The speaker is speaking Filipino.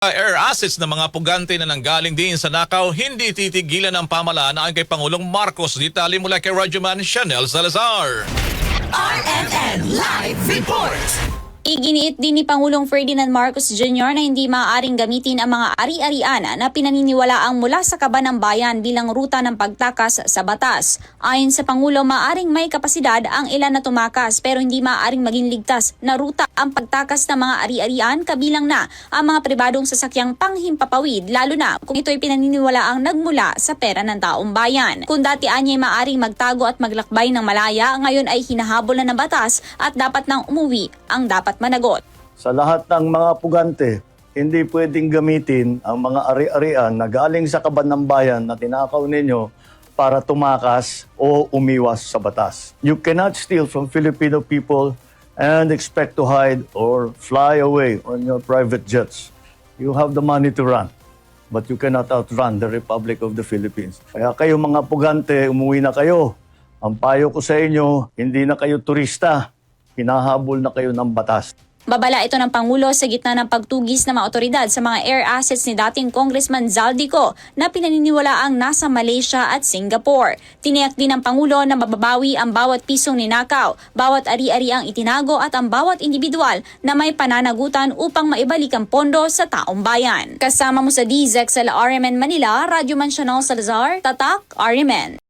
air assets ng mga pugante na nanggaling din sa Nakaw, hindi titigilan ng pamalaan ayon kay Pangulong Marcos. Ditali mula kay Radyoman Chanel Salazar. RMN Live Report. Iginiit din ni Pangulong Ferdinand Marcos Jr. na hindi maaaring gamitin ang mga ari-arian na pinaniniwalaang mula sa kaban ng bayan bilang ruta ng pagtakas sa batas. Ayon sa Pangulo, maaaring may kapasidad ang ilan na tumakas pero hindi maaaring maging ligtas na ruta ang pagtakas ng mga ari-arian kabilang na ang mga pribadong sasakyang panghimpapawid lalo na kung ito'y pinaniniwalaang nagmula sa pera ng taong bayan. Kung dati anya'y maaaring magtago at maglakbay ng malaya, ngayon ay hinahabol na ng batas at dapat nang umuwi ang dapat managot. Sa lahat ng mga pugante, hindi pwedeng gamitin ang mga ari-arian na galing sa kaban ng bayan na tinakaw ninyo para tumakas o umiwas sa batas. You cannot steal from Filipino people and expect to hide or fly away on your private jets. You have the money to run, but you cannot outrun the Republic of the Philippines. Kaya kayo mga pugante, umuwi na kayo. Ang payo ko sa inyo, hindi na kayo turista. Hinahabol na kayo ng batas. Babala ito ng Pangulo sa gitna ng pagtugis ng mga otoridad sa mga air assets ni dating Congressman Zaldico na pinaniniwalaang nasa Malaysia at Singapore. Tiniyak din ng Pangulo na mababawi ang bawat pisong ninakaw, bawat ari-ari ang itinago at ang bawat individual na may pananagutan upang maibalik ang pondo sa taong bayan. Kasama mo sa DZEX sa RMN Manila, Radyo Mansional Salazar, Tatak, RMN.